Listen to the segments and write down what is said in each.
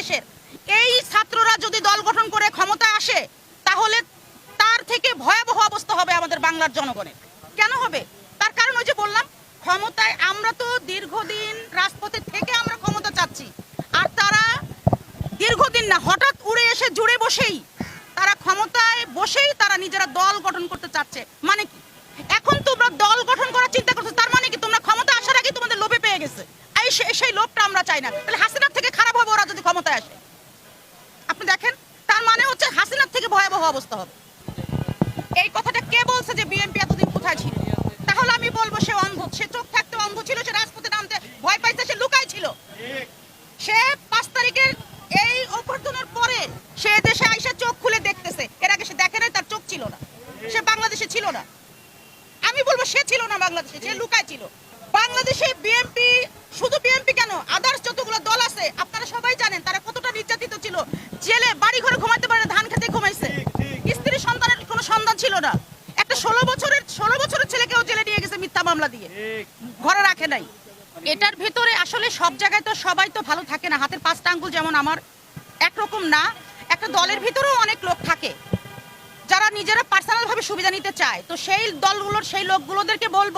দেশের এই ছাত্ররা যদি দল গঠন করে ক্ষমতায় আসে, তাহলে তার থেকে ভয়াবহ অবস্থা হবে আমাদের বাংলার জনগণের। কেন হবে? তার কারণ ওই যে বললাম, ক্ষমতায় আমরা তো দীর্ঘদিন রাজপথে থেকে আমরা ক্ষমতা চাচ্ছি। আর তারা দীর্ঘদিন না, হঠাৎ উড়ে এসে জুড়ে বসেই তারা ক্ষমতায় বসেই তারা নিজেরা দল গঠন করতে চাচ্ছে। মানে কি? এখন তোমরা দল গঠন করার চিন্তা করছ, তার মানে কি তোমরা ক্ষমতা আসার আগে তোমাদের লোভে পেয়ে গেছে। এই সেই লোভটা আমরা চাই না। তাহলে হাসিনার থেকে খারাপ হবে ওরা যদি ক্ষমতায় আসে আপনি দেখেন তার মানে হচ্ছে হাসিনার থেকে ভয়াবহ অবস্থা হবে। এই কথাটা কে বলছে যে বিএনপি এতদিন কোথায় ছিল? তাহলে আমি বলব সে অন্ধ, সে চোখ থাকতে অন্ধ ছিল, সে রাজপথে নামতে ভয় পাইছে, সে লুকাই ছিল। সে পাঁচ তারিখের এই অভ্যর্থনার পরে সে দেশে আইসা চোখ খুলে দেখতেছে। এর আগে সে দেখে নাই, তার চোখ ছিল না। সে বাংলাদেশে ছিল না। আমি বলব সে ছিল না বাংলাদেশে, সে লুকায় ছিল। বাংলাদেশে বিএনপি শুধু বিএনপি কেন আদার্স যতগুলো দল আছে, আপনারা সবাই জানেন তারা কতটা নির্যাতিত ছিল জেলে বাড়ি ঘরে ঘুমাতে পারে না, ধান খেতে ঘুমাইছে স্ত্রী সন্তানের কোনো সন্তান ছিল না। একটা ষোলো বছরের ষোলো বছরের ছেলেকেও জেলে নিয়ে গেছে মিথ্যা মামলা দিয়ে। ঘরে রাখে নাই। এটার ভেতরে আসলে সব জায়গায় তো সবাই তো ভালো থাকে না। হাতের পাঁচটা আঙ্গুল যেমন আমার, একরকম না। একটা দলের ভিতরেও অনেক লোক থাকে। যারা নিজেরা পার্সোনাল ভাবে সুবিধা নিতে চায়। তো সেই দলগুলোর, সেই লোকগুলোদেরকে বলব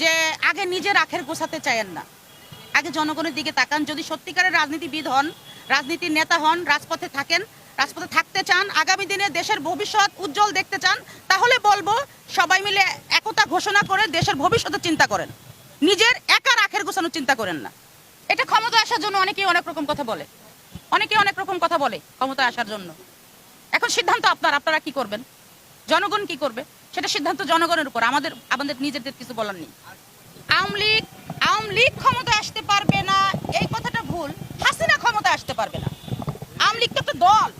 যে, আগে নিজের আখের গোছাতে চায়েন না। আগে জনগণের দিকে তাকান। যদি সত্যিকারের রাজনীতিবিদ হন, রাজনীতির নেতা হন, রাজপথে থাকেন রাজপথে থাকতে চান, আগামী দিনে দেশের ভবিষ্যৎ উজ্জ্বল দেখতে চান, তাহলে বলব সবাই মিলে একতা ঘোষণা করে দেশের ভবিষ্যতের চিন্তা করেন। নিজের একা আখের গোছানোর চিন্তা করেন না। এটা ক্ষমতা আসার জন্য অনেকেই অনেক রকম কথা বলে। অনেকে অনেক রকম কথা বলে ক্ষমতা আসার জন্য। এখন সিদ্ধান্ত আপনার, আপনারা কি করবেন? জনগণ কি করবে? সেটা সিদ্ধান্ত জনগণের উপর, আমাদের আমাদের নিজেদের কিছু বলার নেই। আওয়ামী লীগ আওয়ামী লীগ ক্ষমতা আসতে পারবে না, এই কথাটা ভুল। হাসিনা ক্ষমতায় আসতে পারবে না। আওয়ামী লীগ তো একটা দল।